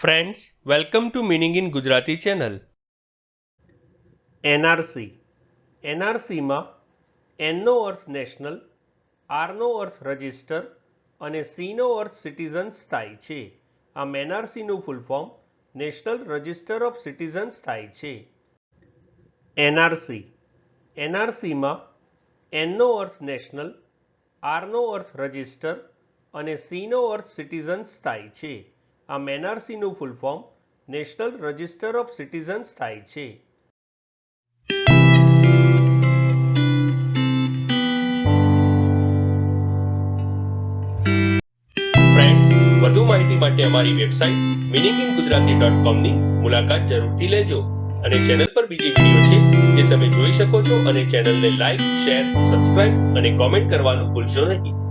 Friends welcome to meaning in Gujarati channel NRC એનઆરસીમાં એનનો અર્થ national આરનો અર્થ રજિસ્ટર અને સીનો અર્થ સિટીઝન્સ થાય છે. આમ એનઆરસીનું full form national register of citizens થાય છે. એનઆરસી એનઆરસીમાં એનનો અર્થ નેશનલ આરનો અર્થ રજિસ્ટર અને સીનો અર્થ સિટીઝન્સ થાય છે. આમ એનઆરસીનું full form national register of citizens થાય છે. વધુ માહિતી માટે અમારી website meaning in Gujarati dot કોમની મુલાકાત જરૂરથી લેજો. અને ચેનલ પર બીજી વીડિયો છે જે તમે જોઈ શકો છો અને ચેનલને લાઈક શેર સબસ્ક્રાઇબ અને કોમેન્ટ કરવાનું ભૂલશો નહીં.